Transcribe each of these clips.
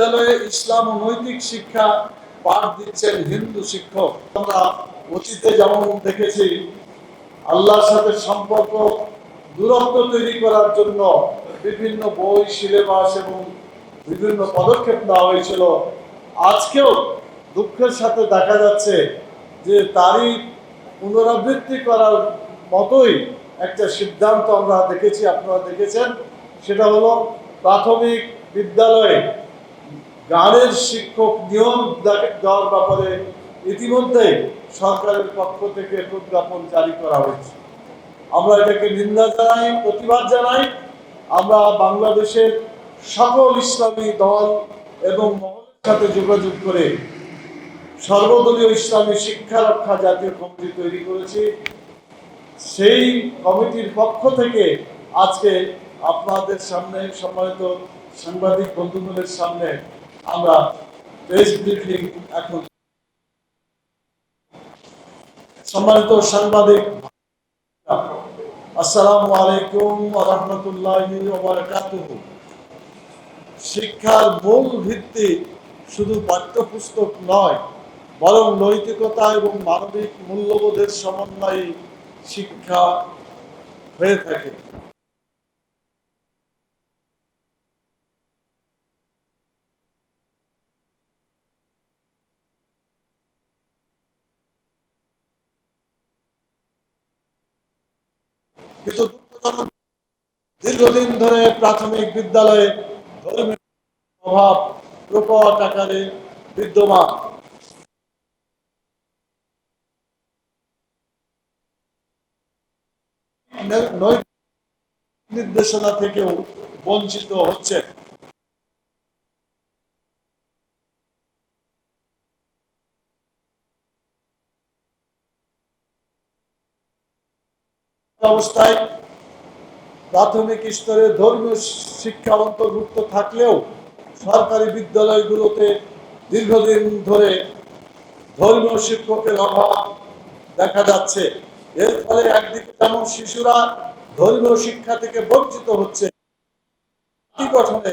বিদ্যালয়ে ইসলাম ও নৈতিক শিক্ষা পাঠ দিচ্ছেন হিন্দু শিক্ষক। আমরা অতীতে যেমন দেখেছি, আল্লাহর সাথে সম্পর্ক দূরত্ব তৈরি করার জন্য বিভিন্ন বই, সিলেবাস এবং বিভিন্ন পদক্ষেপ নেওয়া হয়েছিল। আজকেও দুঃখের সাথে দেখা যাচ্ছে যে তারই পুনরাবৃত্তি করার মতোই একটা সিদ্ধান্ত আমরা দেখেছি, আপনারা দেখেছেন। সেটা হলো প্রাথমিক বিদ্যালয়ে গানের শিক্ষক নিয়ম দেওয়ার ব্যাপারে ইতিমধ্যে সরকারের পক্ষ থেকে প্রজ্ঞাপন জারি করা হয়েছে। আমরা এটাকে নিন্দা জানাই, প্রতিবাদ জানাই। আমরা বাংলাদেশের সকল ইসলামী দল এবং মহলের সাথে যোগাযোগ করে সর্বদলীয় ইসলামী শিক্ষা রক্ষা জাতীয় কমিটি তৈরি করেছি। সেই কমিটির পক্ষ থেকে আজকে আপনাদের সামনে সম্মানিত সাংবাদিক বন্ধুগুলোর সামনে আমরা প্রেস ব্রিফিং এখন সম্মানিত সাংবাদিক, আসসালামু আলাইকুম রাহমাতুল্লাহি শিক্ষার মূল ভিত্তি শুধু পাঠ্যপুস্তক নয়, বরং নৈতিকতা এবং মানবিক মূল্যবোধের সমন্বয়ে শিক্ষা হয়ে থাকে। কিন্তু দীর্ঘদিন ধরে প্রাথমিক বিদ্যালয়ে ধর্মীয় অভাব প্রকট আকারে বিদ্যমান। নির্দেশনা থেকেও বঞ্চিত হচ্ছে অবস্থায় প্রাথমিক স্তরে ধর্মীয় শিক্ষা অন্তর্ভুক্ত থাকলেও সরকারি বিদ্যালয়গুলোতে দীর্ঘদিন ধরে ধর্মীয় শিক্ষকের অভাব দেখা যাচ্ছে। এর ফলে একদিকে যেমন শিশুরা ধর্মীয় শিক্ষা থেকে বঞ্চিত হচ্ছে গঠনে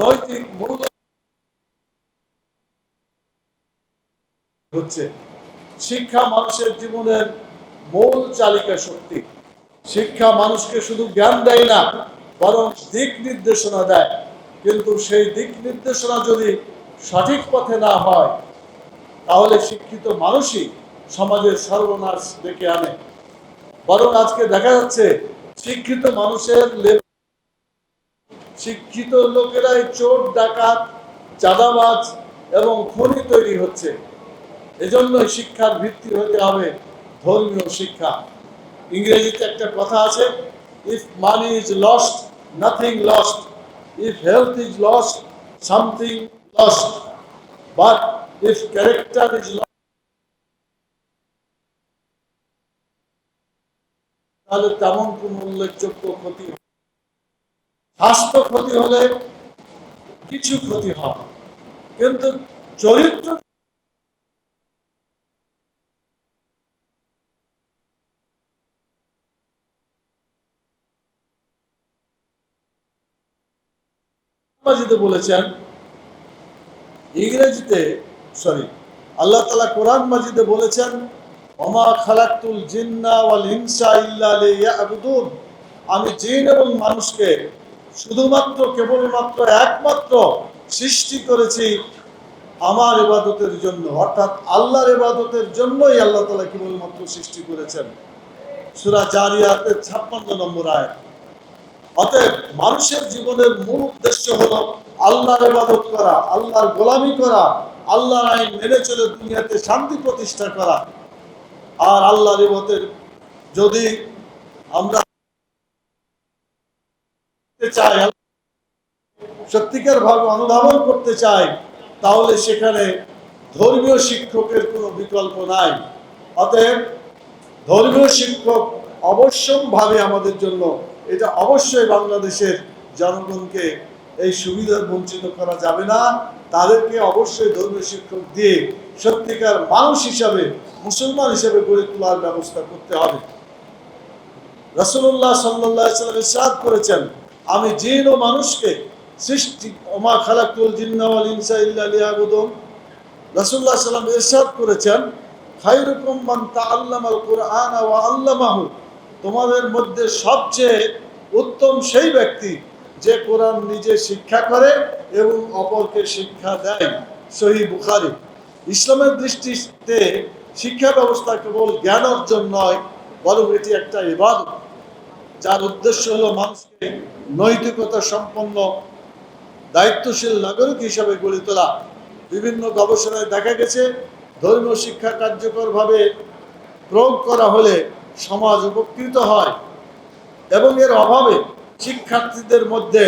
নৈতিক মূল্য হচ্ছে। শিক্ষা মানুষের জীবনের মূল চালিকা শক্তি। শিক্ষা মানুষকে শুধু জ্ঞান দেয় না, বরং দিক নির্দেশনা দেয়। কিন্তু সেই দিক নির্দেশনা যদি সঠিক পথে না হয়, তাহলে শিক্ষিত মানুষই সমাজের সর্বনাশ ডেকে আনে। বরং আজকে দেখা যাচ্ছে, শিক্ষিত মানুষের শিক্ষিত লোকেরাই চোর, ডাকাত, চাঁদাবাজ এবং খনি তৈরি হচ্ছে। এজন্য শিক্ষার ভিত্তি হতে হবে ধর্মীয় শিক্ষা। ইংরেজিতে একটা কথা আছে if money is lost nothing lost if health is lost something lost but if character is তাহলে তেমন কোন উল্লেখযোগ্য ক্ষতি। স্বাস্থ্য ক্ষতি হলে কিছু ক্ষতি হয় কিন্তু চরিত্র মাজিদে বলেছেন, ইংরেজিতে সরি আল্লাহ তালা কোরআন মাজিদে বলেছেন, ওমা খালাকুল জিন্না ওয়াল লিয়াবুদুন। আমি জিন এবং মানুষকে শুধুমাত্র, কেবলমাত্র একমাত্র সৃষ্টি করেছি আমার ইবাদতের জন্য। অর্থাৎ আল্লাহর ইবাদতের জন্যই আল্লাহ তালা কেবলমাত্র সৃষ্টি করেছেন। সুরা জারিয়াতের ছাপ্পান্ন নম্বর আয় অতএব মানুষের জীবনের মূল উদ্দেশ্য হলো আল্লাহর ইবাদত করা, আল্লাহর গোলামি করা, আল্লাহর আইন মেনে চলে দুনিয়াতে শান্তি প্রতিষ্ঠা করা। আর আল্লাহর ইবাদতের যদি আমরা চাই, সত্যিকার ভাবে অনুধাবন করতে চাই, তাহলে সেখানে ধর্মীয় শিক্ষকের কোনো বিকল্প নাই। অতএব ধর্মীয় শিক্ষক অবশ্যম্ভাবে আমাদের জন্য এটা অবশ্যই বাংলাদেশের জনগণকে এই সুবিধার বঞ্চিত করা যাবে না। তাদেরকে অবশ্যই ধর্মীয় শিক্ষক দিয়ে সত্যিকার মানুষ হিসাবে, মুসলমান হিসাবে গড়ে তোলার ব্যবস্থা করতে হবে। রসুল্লাহ সাল্লাহ ইরশাদ করেছেন, আমি জিন ও মানুষকে সৃষ্টি, ওমা খালাকুল জিন্নাওয়াল ইনসা ইল্লা রাসূলুল্লাহ সাল্লাম ইরশাদ করেছেন, খায়রুকুম মান তাআল্লামাল কুরআন ওয়া আল্লামাহু। তোমাদের মধ্যে সবচেয়ে উত্তম সেই ব্যক্তি যে কোরআন নিজে শিক্ষা করে এবং অপরকে শিক্ষা দেয়। সহি বুখারী। ইসলামের দৃষ্টিতে শিক্ষা ব্যবস্থা কেবল জ্ঞান অর্জন নয়, বরং এটি একটা ইবাদত। যার উদ্দেশ্য হলো মানুষকে নৈতিকতা সম্পন্ন, দায়িত্বশীল নাগরিক হিসাবে গড়ে তোলা। বিভিন্ন গবেষণায় দেখা গেছে, ধর্মীয় শিক্ষা কার্যকরভাবে প্রয়োগ করা হলে সমাজ উপকৃত হয় এবং এর অভাবে শিক্ষার্থীদের মধ্যে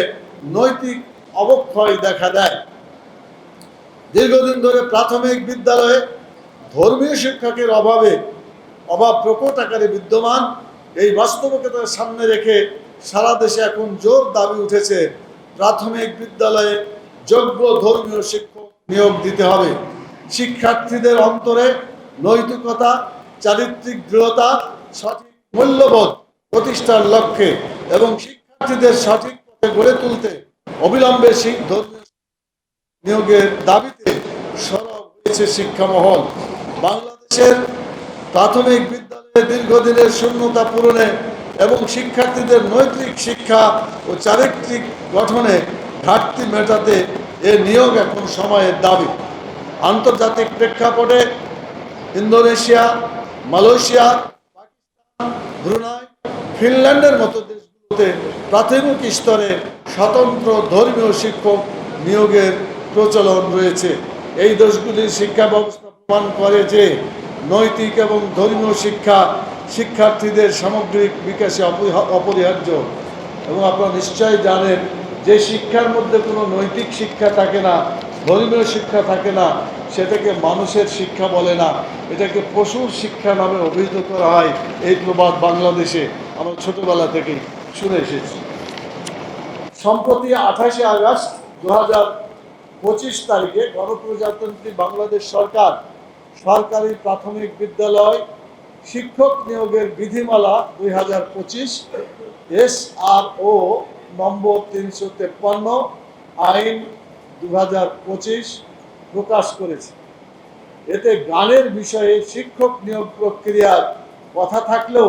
নৈতিক অবক্ষয় দেখা দেয়। দীর্ঘদিন ধরে প্রাথমিক বিদ্যালয়ে ধর্মীয় শিক্ষকের অভাবে, অভাব প্রকট আকারে বিদ্যমান, এই বাস্তবতার সামনে রেখে সারা দেশে এখন জোর দাবি উঠেছে প্রাথমিক বিদ্যালয়ে যোগ্য ধর্মীয় শিক্ষক নিয়োগ দিতে হবে। শিক্ষার্থীদের অন্তরে নৈতিকতা, চারিত্রিক দৃঢ়তা সঠিক মূল্যবোধ প্রতিষ্ঠার লক্ষ্যে এবং শিক্ষার্থীদের সঠিক পথে গড়ে তুলতে অবিলম্বে নিয়োগের দাবিতে সরব হয়েছে শিক্ষা মহল বাংলাদেশের প্রাথমিক বিদ্যালয়ে দীর্ঘদিনের শূন্যতা পূরণে এবং শিক্ষার্থীদের নৈতিক শিক্ষা ও চারিত্রিক গঠনে ঘাটতি মেটাতে এ নিয়োগ এখন সময়ের দাবি। আন্তর্জাতিক প্রেক্ষাপটে ইন্দোনেশিয়া, মালয়েশিয়া ব্রুনাই, ফিনল্যান্ডের মতো দেশগুলোতে প্রাথমিক স্তরে স্বতন্ত্র ধর্মীয় শিক্ষক নিয়োগের প্রচলন রয়েছে। এই দেশগুলির শিক্ষা ব্যবস্থা প্রমাণ করে যে নৈতিক এবং ধর্মীয় শিক্ষা শিক্ষার্থীদের সামগ্রিক বিকাশে অপরিহার্য। এবং আপনারা নিশ্চয়ই জানেন যে শিক্ষার মধ্যে কোনো নৈতিক শিক্ষা থাকে না, ধর্মীয় শিক্ষা থাকে না। সেটাকে মানুষের শিক্ষা বলে না। এটাকে পশুর শিক্ষা নামে অভিহিত করা হয় এই প্রবাদ বাংলাদেশে। আমরা ছোটবেলা থেকেই শুনে এসেছি। সম্প্রতি আঠাশে আগস্ট দু পঁচিশ তারিখে গণপ্রজাতন্ত্রী বাংলাদেশ সরকার সরকারি প্রাথমিক বিদ্যালয় শিক্ষক নিয়োগের বিধিমালা দুই হাজার পঁচিশ এস আর ও নম্বর তিনশো তেপ্পান্ন, আইন দু হাজার পঁচিশ প্রকাশ করেছে। এতে গানের বিষয়ে শিক্ষক নিয়োগ প্রক্রিয়ার কথা থাকলেও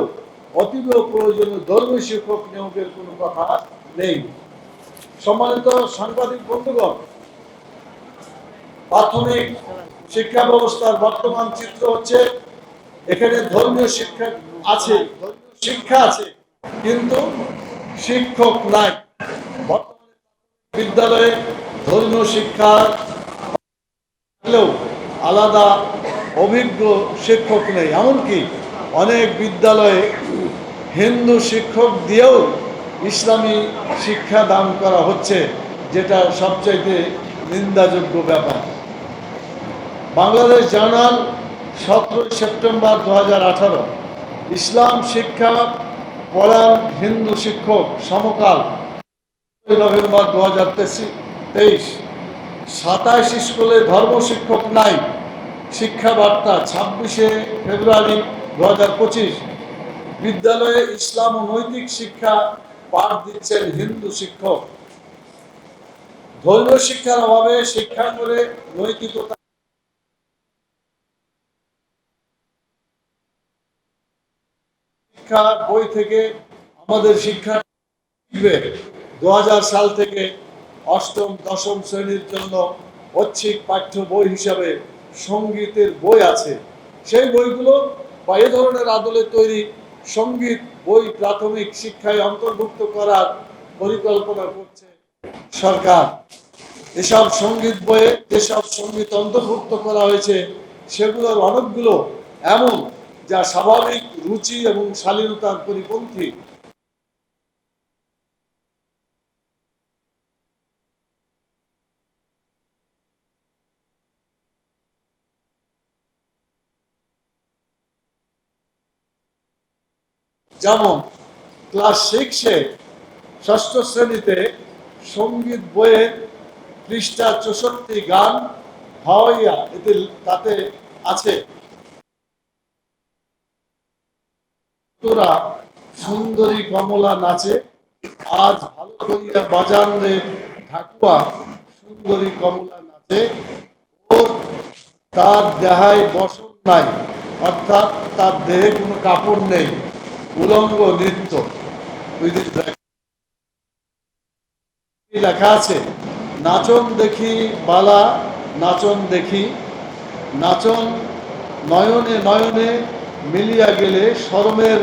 অতীব প্রয়োজনীয় ধর্মীয় শিক্ষক নিয়োগের কোনো কথা নেই। সম্মানিত সাংবাদিক বন্ধুগণ, প্রাথমিক শিক্ষা ব্যবস্থার বর্তমান চিত্র হচ্ছে, এখানে ধর্মীয় শিক্ষা আছে শিক্ষা আছে, কিন্তু শিক্ষক নাই। বর্তমানে বিদ্যালয়ে ধর্মীয় শিক্ষা থাকলেও আলাদা অভিজ্ঞ শিক্ষক নেই। এমনকি অনেক বিদ্যালয়ে হিন্দু শিক্ষক দিয়েও ইসলামী শিক্ষা দান করা হচ্ছে, যেটা সবচাইতে নিন্দাযোগ্য ব্যাপার। বাংলাদেশ জার্নাল সতেরোই সেপ্টেম্বর দু হাজার আঠারো, ইসলাম শিক্ষা পড়ান হিন্দু শিক্ষক সমকাল নভেম্বর দু হাজার তেইশ সাতাশ স্কুলে ধর্ম শিক্ষক নাই। শিক্ষা বার্তা ছাব্বিশে ফেব্রুয়ারি দু হাজার পঁচিশ। বিদ্যালয়ে ইসলাম ও নৈতিক শিক্ষা পাঠ দিচ্ছেন হিন্দু শিক্ষক। ধর্মীয় শিক্ষার অভাবে শিক্ষাঙ্গনে নৈতিকতা শিক্ষা বই থেকে আমাদের শিক্ষা দু সাল থেকে অষ্টম, দশম শ্রেণির জন্য ঐচ্ছিক পাঠ্য বই হিসাবে সঙ্গীতের বই আছে। সেই বইগুলো বা এ ধরনের আদলে তৈরি সংগীত বই প্রাথমিক শিক্ষায় অন্তর্ভুক্ত করার পরিকল্পনা করছে সরকার। এসব সংগীত বইয়ে যেসব সংগীত অন্তর্ভুক্ত করা হয়েছে, সেগুলোর অনেকগুলো এমন যা স্বাভাবিক রুচি এবং শালীনতার পরিপন্থী। যেমন ক্লাস সিক্সে ষষ্ঠ শ্রেণীতে সংগীত বইয়ের পৃষ্ঠা চৌষট্টি গান হাওয়াইয়া এতে তাতে আছে। তোরা সুন্দরী কমলা নাচে, আজ ভালো করিয়া বাজান রে ঠাকুয়া সুন্দরী কমলা নাচে, ওর তার দেহায় বসন নাই, অর্থাৎ তার দেহে কোনো কাপড় নেই। উলঙ্গ নৃত্য। লেখা আছে? নাচন দেখি বালা, নাচন দেখি। নাচন নয়নে নয়নে মিলিয়া গেলে শরমের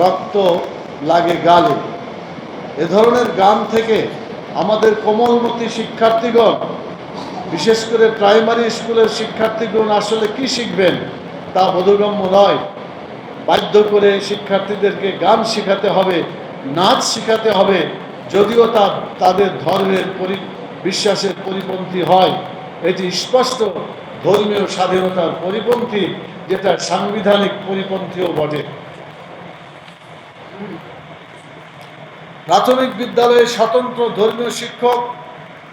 রক্ত লাগে গালে। এ ধরনের গান থেকে আমাদের কোমলমতি শিক্ষার্থীগণ, বিশেষ করে প্রাইমারি স্কুলের শিক্ষার্থীগণ আসলে কি শিখবেন তা বোধগম্য নয়। বাধ্য করে শিক্ষার্থীদেরকে গান শেখাতে হবে, নাচ শেখাতে হবে, যদিও তা তাদের ধর্মের পরি, বিশ্বাসের পরিপন্থী হয়। এটি স্পষ্ট ধর্মীয় স্বাধীনতার পরিপন্থী, যেটা সাংবিধানিক পরিপন্থীও বটে। প্রাথমিক বিদ্যালয়ে স্বতন্ত্র ধর্মীয় শিক্ষক,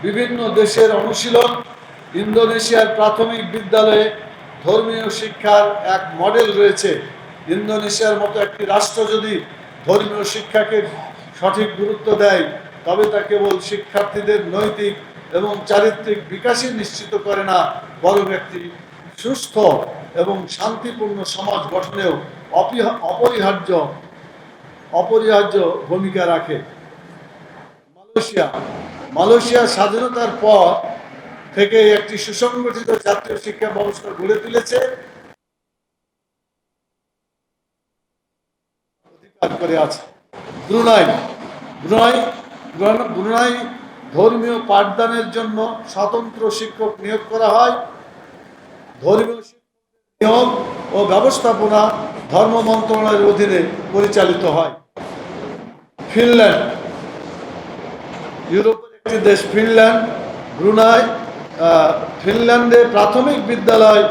বিভিন্ন দেশের অনুশীলন ইন্দোনেশিয়ার প্রাথমিক বিদ্যালয়ে ধর্মীয় শিক্ষার এক মডেল রয়েছে। ইন্দোনেশিয়ার মতো একটি রাষ্ট্র যদি ধর্মীয় শিক্ষাকে সঠিক গুরুত্ব দেয়, তবে তা কেবল শিক্ষার্থীদের নৈতিক এবং চারিত্রিক বিকাশই নিশ্চিত করে না, বরং একটি সুস্থ এবং শান্তিপূর্ণ সমাজ গঠনেও অপরিহার্য অপরিহার্য ভূমিকা রাখে। মালয়েশিয়া। মালয়েশিয়া স্বাধীনতার পর থেকে একটি সুসংগঠিত জাতীয় শিক্ষা ব্যবস্থা গড়ে তুলেছে। করে আছে। ব্রুনাই ব্রুনাই ব্রুনাই ধর্মীয় পাঠদানের জন্য স্বতন্ত্র শিক্ষক নিয়োগ করা হয়। ধর্মীয় নিয়োগ ও ব্যবস্থাপনা ধর্ম মন্ত্রণালয়ের অধীনে পরিচালিত হয়। ফিনল্যান্ড, ইউরোপের একটি দেশ ফিনল্যান্ড, ব্রুনাই ফিনল্যান্ডে প্রাথমিক বিদ্যালয়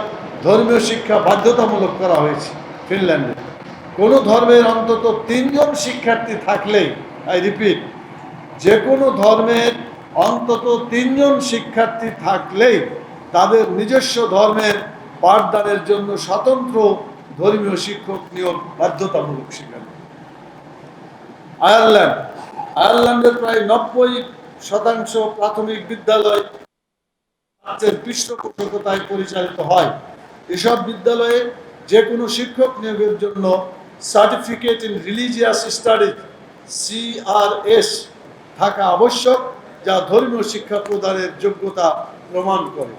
ধর্মীয় শিক্ষা বাধ্যতামূলক করা হয়েছে ফিনল্যান্ডে। কোনো ধর্মের অন্তত তিনজন শিক্ষার্থী থাকলেই আই রিপিট, যে কোনো ধর্মের অন্তত তিনজন শিক্ষার্থী থাকলেই তাদের নিজস্ব ধর্মের পাঠদানের জন্য স্বতন্ত্র ধর্মীয় শিক্ষক নিয়োগ বাধ্যতামূলক সেখানে। আয়ারল্যান্ড, আয়ারল্যান্ডের প্রায় নব্বই শতাংশ প্রাথমিক বিদ্যালয় রাজ্যের পৃষ্ঠপোষকতায় পরিচালিত হয়। এসব বিদ্যালয়ে যে কোনো শিক্ষক নিয়োগের জন্য certificate in religious studies CRS থাকা আবশ্যক যা ধর্মীয় শিক্ষা প্রদানের যোগ্যতা প্রমাণ করে।